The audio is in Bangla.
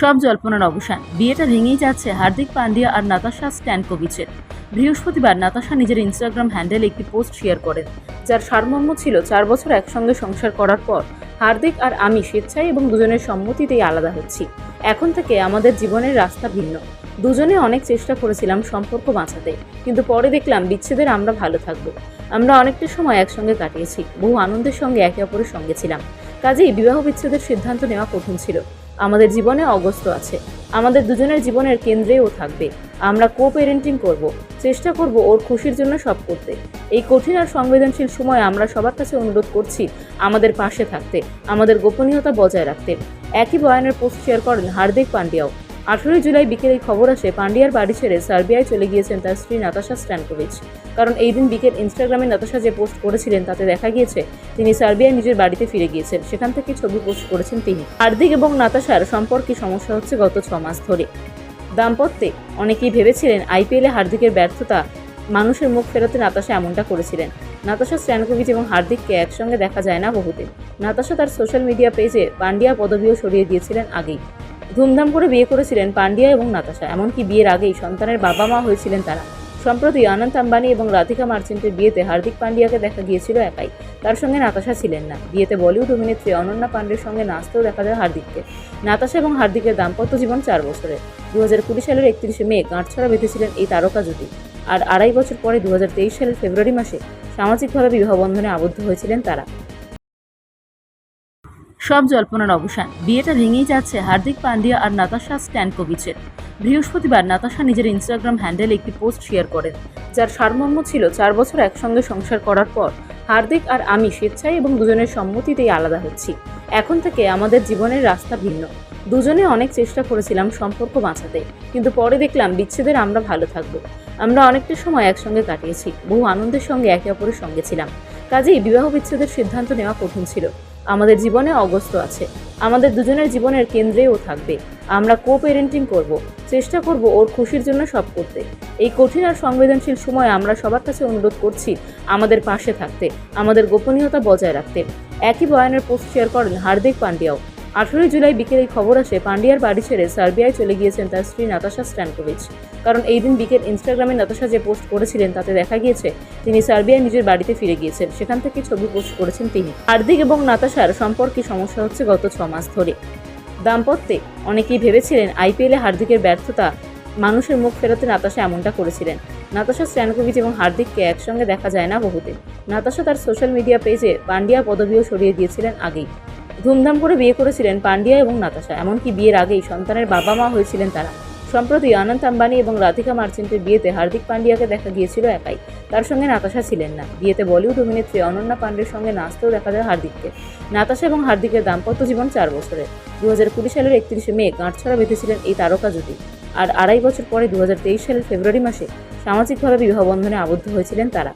সব জল্পনার অবসান। বিয়েটা ভেঙেই যাচ্ছে হার্দিক পান্ডিয়া আর নাতাশা স্ট্যানকোভিচের। বৃহস্পতিবার নাতাশা নিজের ইনস্টাগ্রাম হ্যান্ডেলে একটি পোস্ট শেয়ার করেন, যার সারমর্ম ছিল চার বছর একসঙ্গে সংসার করার পর হার্দিক আর আমি স্বেচ্ছায় এবং দুজনের সম্মতিতেই আলাদা হচ্ছি। এখন থেকে আমাদের জীবনের রাস্তা ভিন্ন। দুজনে অনেক চেষ্টা করেছিলাম সম্পর্ক বাঁচাতে, কিন্তু পরে দেখলাম বিচ্ছেদের আমরা ভালো থাকব। আমরা অনেকটা সময় একসঙ্গে কাটিয়েছি, বহু আনন্দের সঙ্গে একে অপরের সঙ্গে ছিলাম। কাজেই বিবাহ বিচ্ছেদের সিদ্ধান্ত নেওয়া কঠিন ছিল। আমাদের জীবনে অগস্ত আছে। আমাদের দুজনের জীবনের কেন্দ্রেও থাকবে। আমরা কো প্যারেন্টিং করব। চেষ্টা করব ওর খুশির জন্য সব করতে। এই কঠিন আর সংবেদনশীল সময়ে আমরা সবার কাছে অনুরোধ করছি আমাদের পাশে থাকতে, আমাদের গোপনীয়তা বজায় রাখতে। একই বয়ানের পোস্ট শেয়ার করেন হার্দিক পান্ডিয়াও। আঠেরোই জুলাই বিকেলে খবর আসে, পান্ডিয়ার বাড়ি ছেড়ে সার্বিয়ায় চলে গিয়েছেন তার স্ত্রী নাতাশা স্ট্যানকোভিচ। কারণ এই দিন বিকেল ইনস্টাগ্রামে নাতাশা যে পোস্ট করেছিলেন, তাতে দেখা গিয়েছে তিনি সার্বিয়ায় নিজের বাড়িতে ফিরে গিয়েছেন। সেখান থেকে ছবি পোস্ট করেছেন তিনি। হার্দিক এবং নাতাশার সম্পর্কে সমস্যা হচ্ছে গত ছ মাস ধরে। দাম্পত্যে অনেকেই ভেবেছিলেন আইপিএলে হার্দিকের ব্যর্থতা, মানুষের মুখ ফেরাতে নাতাশা এমনটা করেছিলেন। নাতাশা, স্ট্যানকোভিচ এবং হার্দিককে একসঙ্গে দেখা যায় না বহুতে নাতাশা তার সোশ্যাল মিডিয়া পেজে পান্ডিয়া পদবিও সরিয়ে দিয়েছিলেন আগেই। ধুমধাম করে বিয়ে করেছিলেন পান্ডিয়া এবং নাতাশা। এমনকি বিয়ের আগেই সন্তানের বাবা মা হয়েছিলেন তারা। সম্প্রতি আনন্দ আম্বানি এবং রাধিকা মার্চেন্টের বিয়েতে হার্দিক পান্ডিয়াকে দেখা গিয়েছিল একাই। তার সঙ্গে নাতাশা ছিলেন না। বিয়েতে বলিউড অভিনেত্রী অনন্যা পান্ডের সঙ্গে নাচতেও দেখা যায় হার্দিককে। নাতাশা এবং হার্দিকের দাম্পত্য জীবন চার বছরের। দু হাজার কুড়ি সালের একত্রিশে মে গাঁটছড়া বেঁধেছিলেন এই তারকা জুটি। আর আড়াই বছর পরে দু হাজার তেইশ সালের ফেব্রুয়ারি মাসে সামাজিকভাবে বিবাহ বন্ধনে আবদ্ধ হয়েছিলেন তারা। সব জল্পনার অবসান। বিয়েটা ভেঙেই যাচ্ছে হার্দিক পান্ডিয়া আর নাতাশা স্ট্যানকোভিচের। বৃহস্পতিবার নাতাশা নিজের ইনস্টাগ্রাম হ্যান্ডেলে একটি পোস্ট শেয়ার করেন, যার সারমর্ম ছিল চার বছর একসঙ্গে সংসার করার পর হার্দিক আর আমি স্বেচ্ছায় এবং দুজনের সম্মতিতেই আলাদা হচ্ছি। এখন থেকে আমাদের জীবনের রাস্তা ভিন্ন। দুজনে অনেক চেষ্টা করেছিলাম সম্পর্ক বাঁচাতে, কিন্তু পরে দেখলাম বিচ্ছেদের আমরা ভালো থাকব। আমরা অনেকটা সময় একসঙ্গে কাটিয়েছি, বহু আনন্দের সঙ্গে একে অপরের সঙ্গে ছিলাম। কাজেই বিবাহ বিচ্ছেদের সিদ্ধান্ত নেওয়া কঠিন ছিল। আমাদের জীবনে অগস্ত আছে। আমাদের দুজনের জীবনের কেন্দ্রেও থাকবে। আমরা কো প্যারেন্টিং করব। চেষ্টা করব ওর খুশির জন্য সব করতে। এই কঠিন আর সংবেদনশীল সময় আমরা সবার কাছে অনুরোধ করছি আমাদের পাশে থাকতে, আমাদের গোপনীয়তা বজায় রাখতে। একই বয়ানের পোস্ট শেয়ার করেন হার্দিক পান্ডিয়াও। আঠেরোই জুলাই বিকেলে খবর আসে, পান্ডিয়ার বাড়ি ছেড়ে সার্বিয়ায় চলে গিয়েছেন তার স্ত্রী নাতাশা স্ট্যানকোভিচ। কারণ এই দিন বিকেল ইনস্টাগ্রামে নাতাশা যে পোস্ট করেছিলেন, তাতে দেখা গিয়েছে তিনি সার্বিয়ায় নিজের বাড়িতে ফিরে গিয়েছেন। সেখান থেকে ছবি পোস্ট করেছেন তিনি। হার্দিক এবং নাতাশার সম্পর্কে সমস্যা হচ্ছে গত ছ মাস ধরে। দাম্পত্যে অনেকেই ভেবেছিলেন আইপিএলে হার্দিকের ব্যর্থতা, মানুষের মুখ ফেরাতে নাতাশা এমনটা করেছিলেন। নাতাশা, স্ট্যানকোভিচ এবং হার্দিককে একসঙ্গে দেখা যায় না বহুতে নাতাশা তার সোশ্যাল মিডিয়া পেজে পান্ডিয়া পদবিও সরিয়ে দিয়েছিলেন আগেই। ধুমধাম করে বিয়ে করেছিলেন পান্ডিয়া এবং নাতাশা। এমনকি বিয়ের আগেই সন্তানের বাবা মা হয়েছিলেন তারা। সম্প্রতি আনন্দ আম্বানি এবং রাধিকা মার্চেন্টের বিয়েতে হার্দিক পান্ডিয়াকে দেখা গিয়েছিল একাই। তার সঙ্গে নাতাশা ছিলেন না। বিয়েতে বলিউড অভিনেত্রী অনন্যা পান্ডের সঙ্গে নাচতেও দেখা যায় হার্দিককে। নাতাশা এবং হার্দিকের দাম্পত্য জীবন চার বছরের। দু হাজার কুড়ি সালের একত্রিশে মে গাঁটছড়া বেঁধেছিলেন এই তারকা জুটি। আর আড়াই বছর পরে দু হাজার তেইশ সালের ফেব্রুয়ারি মাসে সামাজিকভাবে বিবাহ বন্ধনে আবদ্ধ হয়েছিলেন তারা।